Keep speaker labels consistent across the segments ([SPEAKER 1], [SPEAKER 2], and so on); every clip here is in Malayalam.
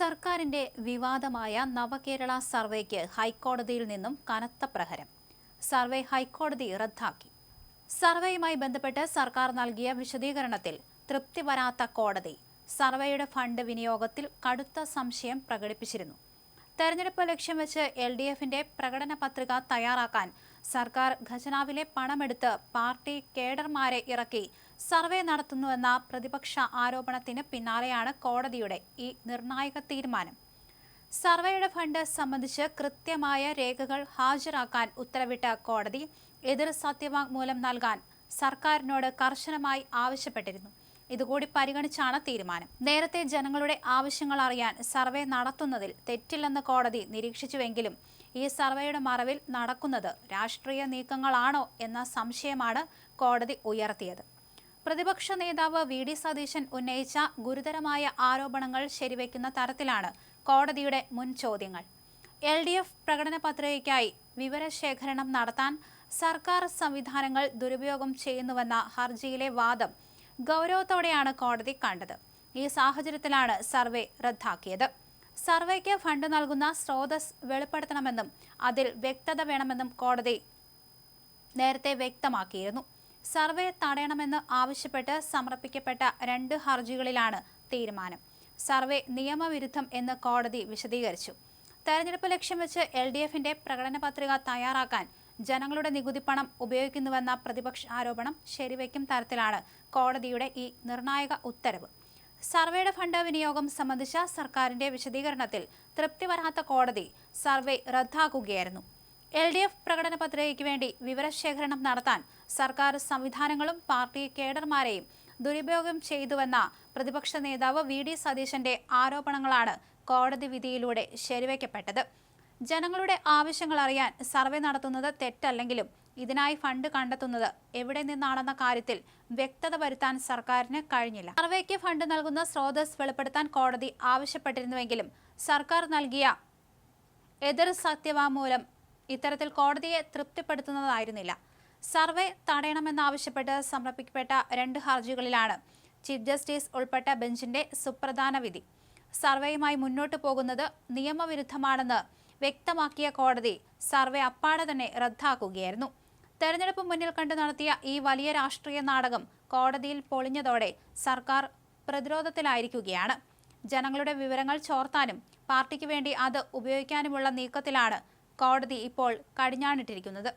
[SPEAKER 1] സർക്കാരിന്റെ വിവാദമായ നവകേരള സർവേക്ക് ഹൈക്കോടതിയിൽ നിന്നും കനത്ത പ്രഹരം. സർവേ ഹൈക്കോടതി റദ്ദാക്കി. സർവേയുമായി ബന്ധപ്പെട്ട് സർക്കാർ നൽകിയ വിശദീകരണത്തിൽ തൃപ്തി വരാത്ത കോടതി സർവേയുടെ ഫണ്ട് വിനിയോഗത്തിൽ കടുത്ത സംശയം പ്രകടിപ്പിച്ചിരുന്നു. തെരഞ്ഞെടുപ്പ് ലക്ഷ്യം വെച്ച് എൽ ഡി എഫിന്റെ പ്രകടന പത്രിക തയ്യാറാക്കാൻ സർക്കാർ ഖജനാവിലെ പണമെടുത്ത് പാർട്ടി കേഡർമാരെ ഇറക്കി. സർവേ നടത്തുന്നുവെന്ന പ്രതിപക്ഷ ആരോപണത്തിന് പിന്നാലെയാണ് കോടതിയുടെ ഈ നിർണായക തീരുമാനം. സർവേയുടെ ഫണ്ട് സംബന്ധിച്ച് കൃത്യമായ രേഖകൾ ഹാജരാക്കാൻ ഉത്തരവിട്ട കോടതി എതിർ സത്യവാങ്മൂലം നൽകാൻ സർക്കാരിനോട് കർശനമായി ആവശ്യപ്പെട്ടിരുന്നു. ഇതുകൂടി പരിഗണിച്ചാണ് തീരുമാനം. നേരത്തെ ജനങ്ങളുടെ ആവശ്യങ്ങൾ അറിയാൻ സർവേ നടത്തുന്നതിൽ തെറ്റില്ലെന്ന് കോടതി നിരീക്ഷിച്ചുവെങ്കിലും ഈ സർവേയുടെ മറവിൽ നടക്കുന്നത് രാഷ്ട്രീയ നീക്കങ്ങളാണോ എന്ന സംശയമാണ് കോടതി ഉയർത്തിയത്. പ്രതിപക്ഷ നേതാവ് വി. ഡി. സതീശൻ ഉന്നയിച്ച ഗുരുതരമായ ആരോപണങ്ങൾ ശരിവെക്കുന്ന തരത്തിലാണ് കോടതിയുടെ മുൻ ചോദ്യങ്ങൾ. എൽ. ഡി. എഫ് പ്രകടന പത്രികയ്ക്കായി വിവരശേഖരണം നടത്താൻ സർക്കാർ സംവിധാനങ്ങൾ ദുരുപയോഗം ചെയ്യുന്നുവെന്ന ഹർജിയിലെ വാദം ഗൗരവത്തോടെയാണ് കോടതി കണ്ടത്. ഈ സാഹചര്യത്തിലാണ് സർവേ റദ്ദാക്കിയത്. സർവേക്ക് ഫണ്ട് നൽകുന്ന സ്രോതസ് വെളിപ്പെടുത്തണമെന്നും അതിൽ വ്യക്തത വേണമെന്നും കോടതി നേരത്തെ വ്യക്തമാക്കിയിരുന്നു. സർവേ തടയണമെന്ന് ആവശ്യപ്പെട്ട് സമർപ്പിക്കപ്പെട്ട രണ്ട് ഹർജികളിലാണ് തീരുമാനം. സർവേ നിയമവിരുദ്ധം എന്ന് കോടതി വിശദീകരിച്ചു. തെരഞ്ഞെടുപ്പ് ലക്ഷ്യം വെച്ച് എൽ ഡി എഫിന്റെ പ്രകടന പത്രിക തയ്യാറാക്കാൻ ജനങ്ങളുടെ നികുതി പണം ഉപയോഗിക്കുന്നുവെന്ന പ്രതിപക്ഷ ആരോപണം ശരിവയ്ക്കും തരത്തിലാണ്. കോടതിയുടെ ഈ നിർണായക ഉത്തരവ്. സർവേയുടെ ഫണ്ട് വിനിയോഗം സംബന്ധിച്ച സർക്കാരിന്റെ വിശദീകരണത്തിൽ തൃപ്തി വരാത്ത കോടതി സർവേ റദ്ദാക്കുകയായിരുന്നു. എൽ ഡി എഫ് പ്രകടന പത്രികയ്ക്ക് വേണ്ടി വിവരശേഖരണം നടത്താൻ സർക്കാർ സംവിധാനങ്ങളും പാർട്ടി കേഡർമാരെയും ദുരുപയോഗം ചെയ്തുവെന്ന പ്രതിപക്ഷ നേതാവ് വി ഡി സതീശന്റെ ആരോപണങ്ങളാണ് കോടതി വിധിയിലൂടെ ശരിവയ്ക്കപ്പെട്ടത്. ജനങ്ങളുടെ ആവശ്യങ്ങൾ അറിയാൻ സർവേ നടത്തുന്നത് തെറ്റല്ലെങ്കിലും ഇതിനായി ഫണ്ട് കണ്ടെത്തുന്നത് എവിടെ നിന്നാണെന്ന കാര്യത്തിൽ വ്യക്തത വരുത്താൻ സർക്കാരിന് കഴിഞ്ഞില്ല. സർവേക്ക് ഫണ്ട് നൽകുന്ന സ്രോതസ് വെളിപ്പെടുത്താൻ കോടതി ആവശ്യപ്പെട്ടിരുന്നുവെങ്കിലും സർക്കാർ നൽകിയ എതിർ സത്യവാങ്മൂലം ഇത്തരത്തിൽ കോടതിയെ തൃപ്തിപ്പെടുത്തുന്നതായിരുന്നില്ല. സർവേ തടയണമെന്നാവശ്യപ്പെട്ട് സമർപ്പിക്കപ്പെട്ട രണ്ട് ഹർജികളിലാണ് ചീഫ് ജസ്റ്റിസ് ഉൾപ്പെട്ട ബെഞ്ചിന്റെ സുപ്രധാന വിധി. സർവേയുമായി മുന്നോട്ടു പോകുന്നത് നിയമവിരുദ്ധമാണെന്ന് വ്യക്തമാക്കിയ കോടതി സർവേ അപ്പാടെ തന്നെ റദ്ദാക്കുകയായിരുന്നു. തെരഞ്ഞെടുപ്പ് മുന്നിൽ കണ്ട് നടത്തിയ ഈ വലിയ രാഷ്ട്രീയ നാടകം കോടതിയിൽ പൊളിഞ്ഞതോടെ സർക്കാർ പ്രതിരോധത്തിലായിരിക്കുകയാണ്. ജനങ്ങളുടെ വിവരങ്ങൾ ചോർത്താനും പാർട്ടിക്ക് വേണ്ടി അത് ഉപയോഗിക്കാനുമുള്ള നീക്കത്തിലാണ് കോടതി ഇപ്പോൾ കടിഞ്ഞാണിട്ടിരിക്കുന്നത്.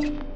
[SPEAKER 1] thank you